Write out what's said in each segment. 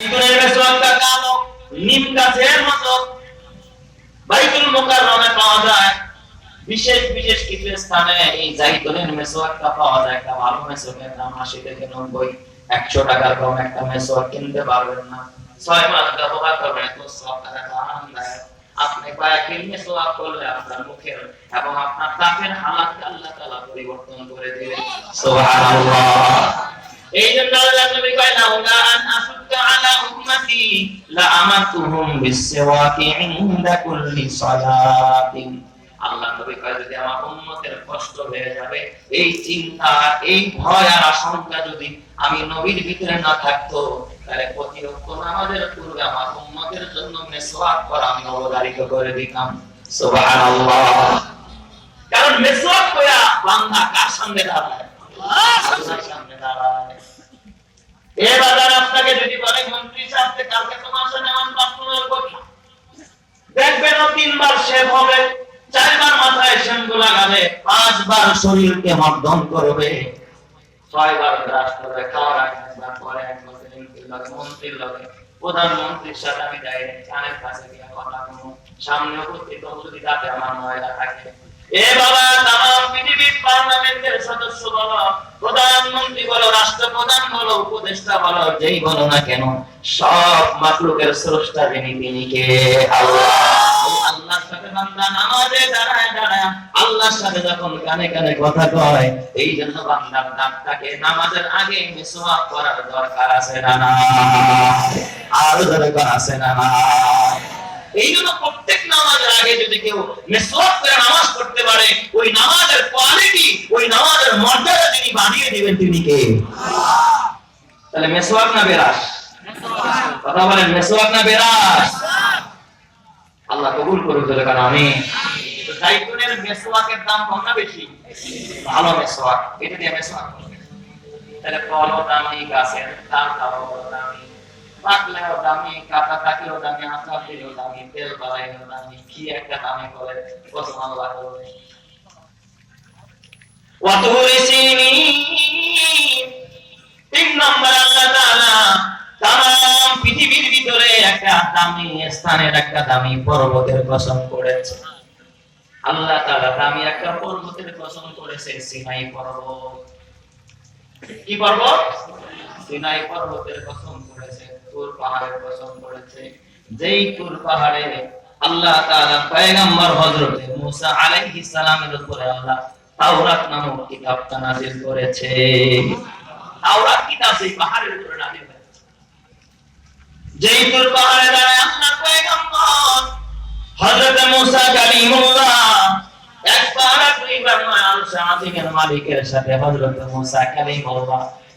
বাইতুলের মেসওয়াকটা কালো, নিম গাছের মতো। বাইতুল মুকাররমে পাওয়া যায়। বিশেষ বিশেষ কিছু স্থানে এই জাইতুলের মেসওয়াকটা পাওয়া যায়। একটা ভালো মেসওয়াকের দাম আশি থেকে নব্বই। একশো টাকার কম একটা মেসওয়াক কিনতে পারবেন না। ছয় মাস ব্যবহার করবেন, এত সব টাকা আরামদায়ক আপনি কয়েকদিন মেসওয়াক করলে আপনার মুখের এবং আপনার দাঁতের হালাতকে আল্লাহ তাআলা পরিবর্তন করে দিবেন। সুবহানাল্লাহ। এই জন্য আল্লাহ নবী কয়, লাউলা আন আমি নবীর ভিতরে না থাকতো, তাহলে প্রতিরক্ষ নামাজের পূর্বে, আমার উম্মতের জন্য মেসওয়াক করা আমি অবধারিত করে দিতাম। কারণ মেসওয়াক করা বান্দা কার সামনে দাঁড়ায়? সামনে দাঁড়ায়? এবার আপনাকে যদি বলে মন্ত্রী সাহেব যে কালকে তোমার সাথে আমার হবে প্রধানমন্ত্রীর সাথে আমি ডাইরেক্ট কানের কাছে সামনে উপস্থিত যদি আমার ময়লা থাকে। এ বাবা প্রধানমন্ত্রী বলো, রাষ্ট্রপ্রধান বলো, উপদেষ্টা বলো, যেই বলো না কেন, সব মাকলুকের স্রষ্টা যিনি তিনি কে? আল্লাহ। আল্লাহর সাথে যখন কানে কানে কথা কয়, এই জন্য বান্দার দাঁতটাকে নামাজের আগে মিসওয়াক করার দরকার আছে না না? আরও দরকার আছে না না? এই জন্য প্রত্যেক নামাজের আগে যদি কেউ মেসওয়াক করে নামাজ পড়তে পারে, ওই নামাজের কোয়ালিটি ওই নামাজের মর্যাদা তিনি বাড়িয়ে দিবেন তিনি কে? তাহলে মেসওয়াক না বেরাস কথা বলেন, মেসওয়াক না বেরাস আল্লাহ কবুল করুক বলে কারণ আমি। জাইতুনের মেসওয়াকের দাম কম না বেশি? ভালো মেসওয়াক। এটা দিয়ে মেসওয়াক করবেন। তাহলে ফলও দামি গাছের দাম, দামি। পাকলেও দামি, কাটা থাকলেও দামি, আচার দিলেও দামি, তেল বাড়াইলেও দামি, কি একটা দামি করে কত আল্লাহ তিন নম্বর আল্লাহ একটা দামি স্থানের কসম কসম করেছে। সিনাই পর্বত। কি পর্বত? সিনাই পর্বতের কসম করেছে। তুর পাহাড়ের কসম করেছে। যেই তুর পাহাড়ে আল্লাহ তাআলা পয়গম্বর হযরত মুসা আলাইহিস সালামের উপরে আল্লাহ তাওরাত নামক কিতাবটা নাযিল করেছে। তাওরাত কিতাব সেই পাহাড়ের উপরে নাযিল হয়েছে। যেই তুর পাহাড়ে দাঁড়ায় আল্লাহ পয়গম্বর হযরত মুসা কালিমুল্লাহ। একবার দুইবার নয় আল শাহাদিনের মালিকের সাথে হযরত মুসা কালিমুল্লাহ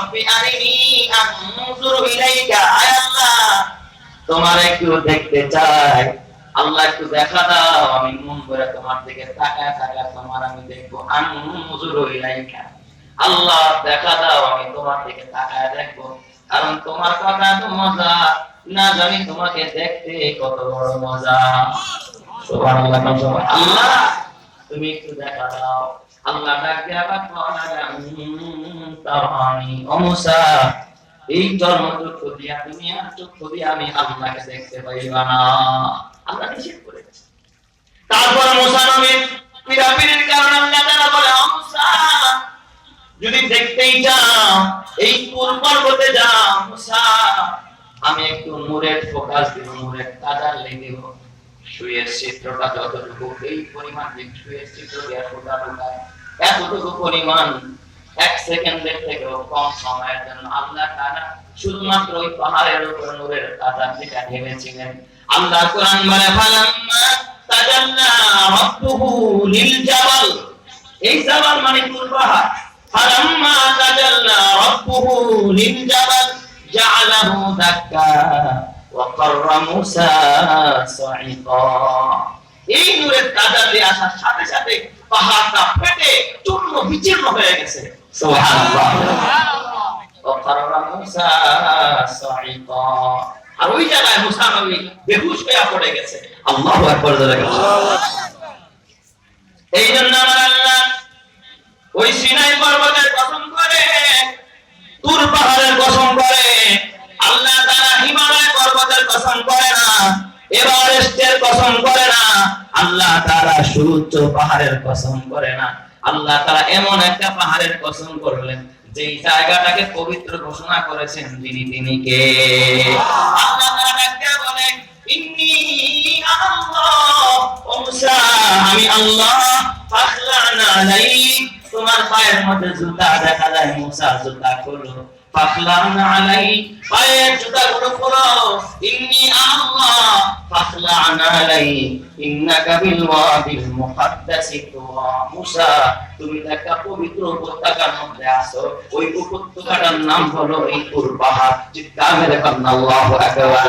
রব্বি আরিনি আনজুর ইলাইকা, আয় আল্লাহ। তোমার একটু দেখতে চাই। আল্লাহ একটু দেখা দাও। আমি মন করে তোমার দিকে তাকায় তাকায় তোমার আমি দেখব। আনজুর ইলাইকা। আল্লাহ দেখা দাও। আমি তোমার দিকে তাকায় দেখব। কারণ তোমার কথা তো মজা। না জানি তোমাকে দেখতে কত বড় মজা। আল্লাহ, তুমি একটু দেখা দাও। আল্লাহ ডাক দিয়া দিয়া দিয়া আমি আল্লাহকে দেখতে না। আল্লাহ নিষেধ করেছে। তারপর আল্লাহ তাআলা বলে যদি দেখতেই চাও, এই কোন পর্বতে যাও, মুসা, আমি একটু নূরের ফোকাস দিব, নূরের কাদার লেগে চিত্রটা যতটুকু, এই পরিমাণ যে চিত্র দেওয়া ফোটা এতটুকু পরিমাণ এক সেকেন্ডের থেকেও কম সময়ের জন্য আল্লাহ তারা শুধুমাত্র ওই পাহাড়ের উপর নূরের আজানটিটা ভেবেছিলেন। আল্লাহ কোরআন বলে এই জাবাল মানে কোন পাহাড়? এই নূরের আসার সাথে সাথে পাহাড়টা ফেটে চূর্ণ বিচীর্ণ হয়ে গেছে। আর ওই জায়গায় মুসা নবী বেহুশ হয়ে পড়ে গেছে। আল্লাহ একবার এই জন্য আমার আল্লাহ ওই সিনাই পর্বতের কসম করে তুর পাহাড়ের কসম করে আল্লাহ তারা হিমালয় পর্বতের কসম করে না এভারেস্টের কসম করে না আল্লাহ তারা সূর্য পাহাড়ের কসম করে না। আল্লাহ তারা এমন একটা পাহাড়ের কসম করলেন, যেই জায়গাটাকে পবিত্র ঘোষণা করেছেন তিনি তিনি কে? আমি আল্লাহ তোমার পায়ের মধ্যে জুতা দেখা যায়, মুসা জুতা খোলো। ফাখলানা আলাইক পায়ের জুতা গুলো খোলো। ইন্নী আল্লাহ ফাখলানা আলাইক ইন্নাকা বিল ওয়াদিল মুকাদ্দাসি তুয়া মুসা তুমি তো একটা পবিত্র উপত্যকার মধ্যে আছো। ওই উপত্যকাটার নাম হলো এই পাহাড় চিৎকার মেরে কান্না আল্লাহু আকবার।